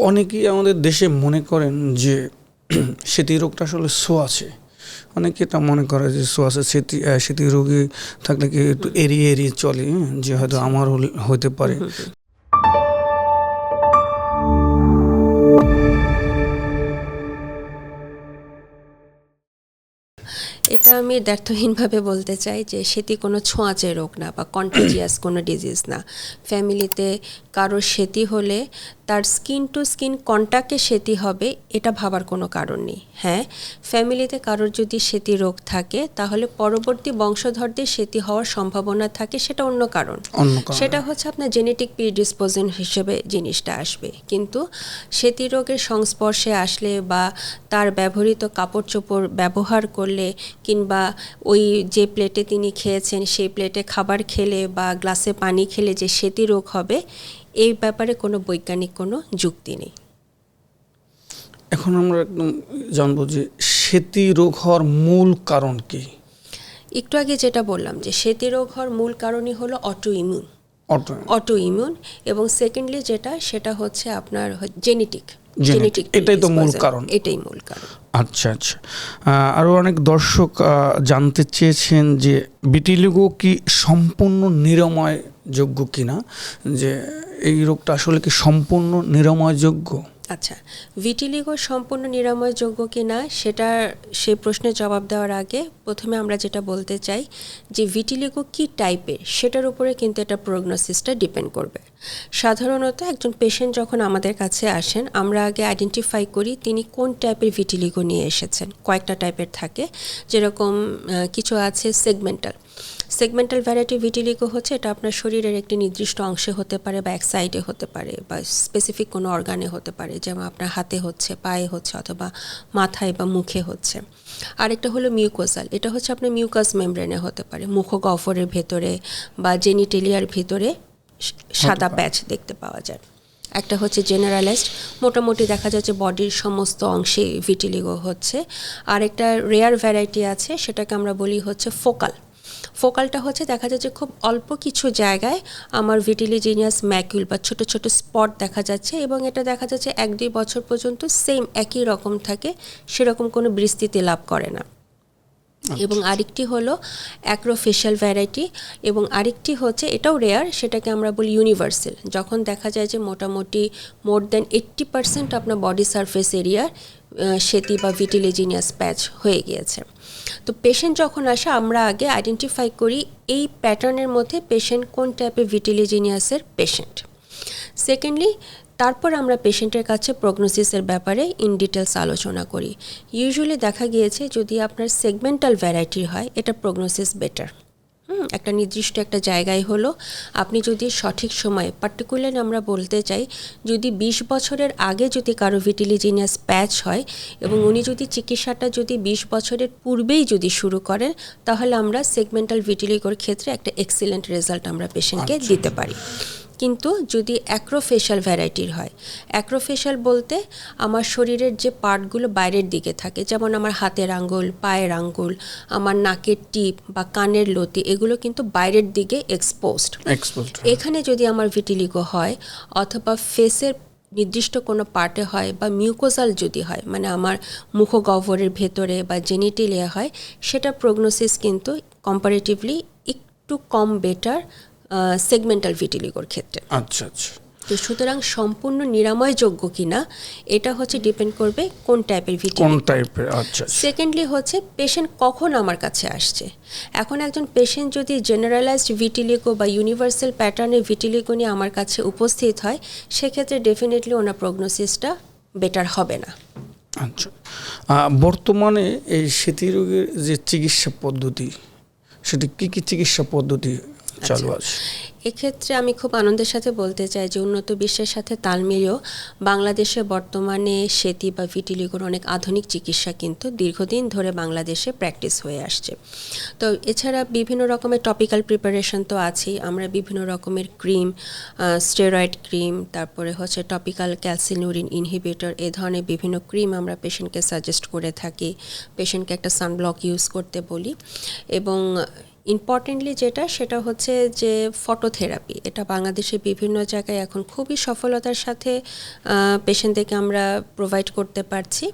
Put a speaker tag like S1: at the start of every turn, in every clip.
S1: অনেকেই আমাদের দেশে মনে করেন যে সেতি রোগটা আসলে আছে। অনেকে এটা মনে করে যে শো আছে সেতি সেতি রোগী থাকলে কি একটু এড়িয়ে এড়িয়ে চলে হ্যাঁ, যে হয়তো আমার হইতে হতে পারে।
S2: এটা আমি দ্ব্যর্থহীনভাবে বলতে চাই যে সেটি কোনো ছোঁয়াচে রোগ না বা কন্টেজিয়াস কোনো ডিজিজ না। ফ্যামিলিতে কারোর সেতি হলে তার স্কিন টু স্কিন কন্ট্যাক্টে সেতি হবে এটা ভাবার কোনো কারণ নেই। হ্যাঁ ফ্যামিলিতে কারোর যদি সেতি রোগ থাকে তাহলে পরবর্তী বংশধরদের সেতি হওয়ার সম্ভাবনা থাকে সেটা অন্য কারণ। সেটা হচ্ছে আপনার জেনেটিক প্রিডিসপোজন হিসেবে জিনিসটা আসবে। কিন্তু সেতি রোগের সংস্পর্শে আসলে বা তার ব্যবহৃত কাপড় চোপড় ব্যবহার করলে কিংবা ওই যে প্লেটে তিনি খেয়েছেন সেই প্লেটে খাবার খেলে বা গ্লাসে পানি খেলে যে সেতি রোগ হবে এই ব্যাপারে কোনো বৈজ্ঞানিক কোনো যুক্তি নেই।
S1: এখন আমরা একদম জানব যে সেতি রোগ হওয়ার মূল কারণ কি?
S2: একটু আগে যেটা বললাম যে সেতি রোগ হওয়ার মূল কারণই হলো অটো ইমিউন
S1: অটো
S2: ইমিউন এবং সেকেন্ডলি যেটা সেটা হচ্ছে আপনার জেনেটিক
S1: জেনেটিক এটাই তো মূল কারণ।
S2: এটাই মূল কারণ।
S1: আচ্ছা আচ্ছা। আরও অনেক দর্শক জানতে চেয়েছেন যে বিটিলিগো কি সম্পূর্ণ নিরাময় যোগ্য কিনা? যে এই রোগটা আসলে কি সম্পূর্ণ নিরাময়যোগ্য?
S2: আচ্ছা ভিটিলিগো সম্পূর্ণ নিরাময়যোগ্য কি না সেটা সেই প্রশ্নের জবাব দেওয়ার আগে প্রথমে আমরা যেটা বলতে চাই যে ভিটিলিগো কি টাইপের সেটার উপরে কিন্তু এটা প্রোগনোসিসটা ডিপেন্ড করবে। সাধারণত একজন পেশেন্ট যখন আমাদের কাছে আসেন, আমরা আগে আইডেন্টিফাই করি তিনি কোন টাইপের ভিটিলিগো নিয়ে এসেছেন। কয়েকটা টাইপের থাকে, যেরকম কিছু আছে সেগমেন্টাল সেগমেন্টাল ভ্যারাইটি ভিটিলিগো হচ্ছে এটা আপনার শরীরের একটি নির্দিষ্ট অংশে হতে পারে বা এক সাইডে হতে পারে বা স্পেসিফিক কোনো অর্গানে হতে পারে যেমন আপনার হাতে হচ্ছে পায়ে হচ্ছে অথবা মাথায় বা মুখে হচ্ছে। আরেকটা হলো মিউকোসাল এটা হচ্ছে আপনার মিউকাস মেমব্রেনে হতে পারে মুখগহ্বরের ভেতরে বা জেনিটেলিয়ার ভিতরে সাদা প্যাচ দেখতে পাওয়া যায়। একটা হচ্ছে জেনারেলাইজড মোটামুটি দেখা যাচ্ছে বডির সমস্ত অংশে ভিটিলিগো হচ্ছে। আর একটা রেয়ার ভ্যারাইটি আছে সেটাকে আমরা বলি হচ্ছে ফোকাল ফোকালটা হচ্ছে দেখা যাচ্ছে খুব অল্প কিছু জায়গায় আমার ভিটিলিজিনিয়াস ম্যাকিউল বা ছোট ছোট স্পট দেখা যাচ্ছে এবং এটা দেখা যাচ্ছে এক দুই বছর পর্যন্ত সেম একই রকম থাকে সেরকম কোনো বিস্তৃতি লাভ করে না। এবং আরেকটি হলো অ্যাক্রোফেশিয়াল ভ্যারাইটি এবং আরেকটি হচ্ছে এটাও রেয়ার সেটাকে আমরা বলি ইউনিভার্সাল যখন দেখা যায় যে মোটামুটি মোর দ্যান এইট্টি পার্সেন্ট আপনার বডি সারফেস এরিয়ার সেতি বা ভিটিলিজিনিয়াস প্যাচ হয়ে গিয়েছে। তো পেশেন্ট যখন আসে, আমরা আগে আইডেন্টিফাই করি এই প্যাটার্নের মধ্যে পেশেন্ট কোন টাইপের ভিটিলিজিনিয়াসের পেশেন্ট সেকেন্ডলি তারপর আমরা পেশেন্টের কাছে প্রগনোসিসের ব্যাপারে ইন ডিটেলস আলোচনা করি। ইউজুয়ালি দেখা গিয়েছে যদি আপনার সেগমেন্টাল ভ্যারাইটি হয়, এটা প্রগনোসিস বেটার একটা নির্দিষ্ট একটা জায়গায় হলো। আপনি যদি সঠিক সময়ে পার্টিকুলার আমরা বলতে চাই যদি বিশ বছরের আগে যদি কারও ভিটিলিজিনিয়াস প্যাচ হয় এবং উনি যদি চিকিৎসাটা যদি বিশ বছরের পূর্বেই যদি শুরু করেন তাহলে আমরা সেগমেন্টাল ভিটিলিগোর ক্ষেত্রে একটা এক্সিলেন্ট রেজাল্ট আমরা পেশেন্টকে দিতে পারি। কিন্তু যদি অ্যাক্রোফেশিয়াল ভ্যারাইটির হয়। অ্যাক্রোফেশিয়াল বলতে আমার শরীরের যে পার্টগুলো বাইরের দিকে থাকে যেমন আমার হাতের আঙ্গুল পায়ের আঙ্গুল আমার নাকের টিপ বা কানের লতি এগুলো কিন্তু বাইরের দিকে এক্সপোজড
S1: এক্সপোজড
S2: এখানে যদি আমার ভিটিলিগো হয় অথবা ফেসের নির্দিষ্ট কোনো পার্টে হয় বা মিউকোজাল যদি হয় মানে আমার মুখগহ্বরের ভেতরে বা জেনিটেলিয়া হয় সেটা প্রগনোসিস কিন্তু কম্পারেটিভলি একটু কম বেটার সেগমেন্টাল ভিটিলিগোর ক্ষেত্রে।
S1: আচ্ছা আচ্ছা।
S2: তো সুতরাং সম্পূর্ণ নিরাময়যোগ্য কিনা এটা হচ্ছে ডিপেন্ড করবে কোন টাইপের
S1: কোন টাইপের আচ্ছা আচ্ছা।
S2: সেকেন্ডলি হচ্ছে পেশেন্ট কখন আমার কাছে আসছে? এখন একজন পেশেন্ট যদি জেনারেলাইজড ভিটিলিগো বা ইউনিভার্সাল প্যাটার্নের ভিটিলিগো নিয়ে আমার কাছে উপস্থিত হয় সেক্ষেত্রে ডেফিনেটলি ওনার প্রগনোসিসটা বেটার হবে না।
S1: আচ্ছা। বর্তমানে এই সেতী রোগের যে চিকিৎসা পদ্ধতি সেটি কি কি চিকিৎসা পদ্ধতি চালু আছে
S2: এক্ষেত্রে আমি খুব আনন্দের সাথে বলতে চাই যে উন্নত বিশ্বের সাথে তাল মিলিয়েও বাংলাদেশে বর্তমানে সেতি বা ভিটিলিগোর অনেক আধুনিক চিকিৎসা কিন্তু দীর্ঘদিন ধরে বাংলাদেশে প্র্যাকটিস হয়ে আসছে। তো এছাড়া বিভিন্ন রকমের টপিক্যাল প্রিপারেশন তো আছেই। আমরা বিভিন্ন রকমের ক্রিম স্টেরয়েড ক্রিম তারপরে হচ্ছে টপিক্যাল ক্যালসিনুরিন ইনহিবিটর এ ধরনের বিভিন্ন ক্রিম আমরা পেশেন্টকে সাজেস্ট করে থাকি। পেশেন্টকে একটা সানব্লক ইউজ করতে বলি। এবং ইম্পর্টেন্টলি যেটা, সেটা হচ্ছে যে ফটোথেরাপি এটা বাংলাদেশে বিভিন্ন জায়গায় এখন খুবই সফলতার সাথে পেশেন্টদেরকে আমরা প্রোভাইড করতে পারছি।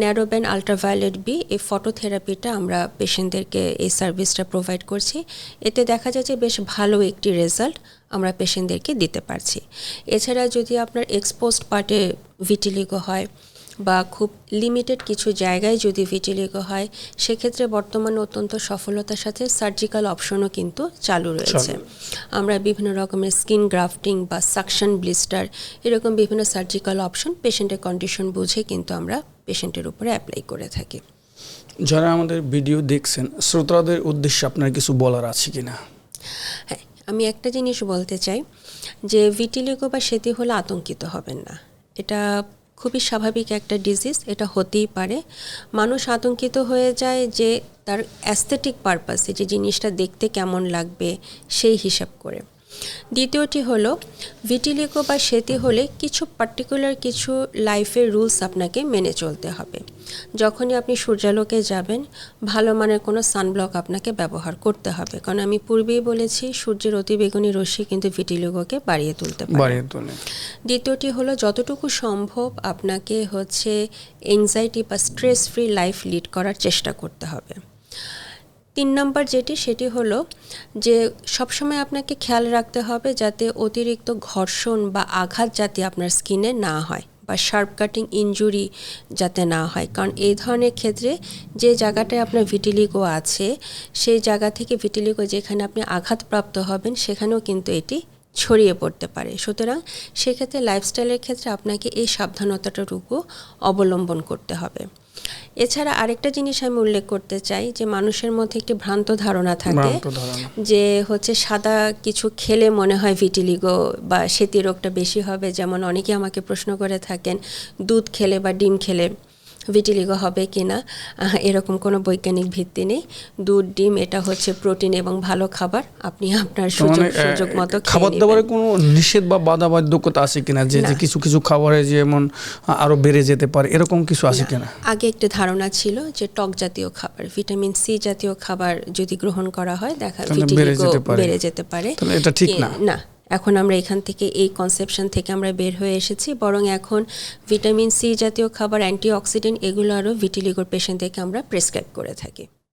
S2: ন্যারোব্যান আলট্রাভায়োলেট বি এই ফটোথেরাপিটা আমরা পেশেন্টদেরকে এই সার্ভিসটা প্রোভাইড করছি। এতে দেখা যায় যে বেশ ভালো একটি রেজাল্ট আমরা পেশেন্টদেরকে দিতে পারছি। এছাড়া যদি আপনার এক্সপোজড পার্টে ভিটিলিগো হয় বা খুব লিমিটেড কিছু জায়গায় যদি ভিটিলিগো হয় সেক্ষেত্রে বর্তমানে অত্যন্ত সফলতার সাথে সার্জিক্যাল অপশনও কিন্তু চালু রয়েছে। আমরা বিভিন্ন রকমের স্কিন গ্রাফটিং বা সাকশন ব্লিস্টার এরকম বিভিন্ন সার্জিক্যাল অপশন পেশেন্টের কন্ডিশন বুঝে কিন্তু আমরা পেশেন্টের উপরে অ্যাপ্লাই করে থাকি।
S1: যারা আমাদের ভিডিও দেখছেন শ্রোতাদের উদ্দেশ্যে আপনার কিছু বলার আছে কিনা?
S2: হ্যাঁ আমি একটা জিনিস বলতে চাই যে ভিটিলিগো বা সেতি হলে আতঙ্কিত হবেন না। এটা খুবই স্বাভাবিক একটা ডিজিজ এটা হতেই পারে। মানুষ আতঙ্কিত হয়ে যায় যে তার অ্যাস্থেটিক পারপাসে যে জিনিসটা দেখতে কেমন লাগবে সেই হিসাব করে। দ্বিতীয়টি হলো ভিটিলিগো বা সেতি হলে কিছু পার্টিকুলার কিছু লাইফের রুলস আপনাকে মেনে চলতে হবে। যখনই আপনি সূর্যালোকে যাবেন ভালো মানের কোনো সানব্লক আপনাকে ব্যবহার করতে হবে। কারণ আমি পূর্বেই বলেছি সূর্যের অতিবেগুনি রশ্মি কিন্তু ভিটিলিগোকে বাড়িয়ে তুলতে পারে। দ্বিতীয়টি হলো যতটুকু সম্ভব আপনাকে হচ্ছে এংজাইটি বা স্ট্রেস ফ্রি লাইফ লিড করার চেষ্টা করতে হবে। তিন নম্বর যেটি, সেটি হলো যে সবসময় আপনাকে খেয়াল রাখতে হবে যাতে অতিরিক্ত ঘর্ষণ বা আঘাত যাতে আপনার স্কিনে না হয় বা শার্প কাটিং ইনজুরি যাতে না হয়। কারণ এই ধরনের ক্ষেত্রে যে জায়গাটায় আপনার ভিটিলিগো আছে, সেই জায়গা থেকে ভিটিলিগো যেখানে আপনি আঘাতপ্রাপ্ত হবেন, সেখানেও কিন্তু এটি ছড়িয়ে পড়তে পারে। সুতরাং সেক্ষেত্রে লাইফস্টাইলের ক্ষেত্রে আপনাকে এই সাবধানতাটুকু অবলম্বন করতে হবে। এছাড়া আরেকটা জিনিস আমি উল্লেখ করতে চাই যে মানুষের মধ্যে একটি ভ্রান্ত ধারণা থাকে যে হচ্ছে সাদা কিছু খেলে মনে হয় ভিটিলিগো বা সেতি রোগটা বেশি হবে। যেমন অনেকে আমাকে প্রশ্ন করে থাকেন দুধ খেলে বা ডিম খেলে। ভিটিলিগো হবে কি না এরকম কোনো বৈজ্ঞানিক ভিত্তি নেই। দুধ ডিম এটা হচ্ছে প্রোটিন এবং ভালো খাবার। আপনি আপনার সুযোগ
S1: মানে,
S2: সুযোগ মতো
S1: খাবার। দাবারে কোনো নিষেধ বা বাধা বাধ্যকতা আছে কিনা যে যে কিছু কিছু খাবারে যেমন আরও বেড়ে যেতে পারে এরকম কিছু আছে কিনা?
S2: আগে একটা ধারণা ছিল যে টক জাতীয় খাবার ভিটামিন সি জাতীয় খাবার যদি গ্রহণ করা হয় দেখা ভিটিলিগো
S1: যেতে পারে।
S2: বেড়ে যেতে পারে।
S1: এটা ঠিক না।
S2: না। এখন আমরা এখান থেকে এই কনসেপশন থেকে আমরা বের হয়ে এসেছি। বরং এখন ভিটামিন সি জাতীয় খাবার অ্যান্টিঅক্সিডেন্ট এগুলো আরও ভিটিলিগোর পেশেন্টদেরকে আমরা প্রেসক্রাইব করে থাকি।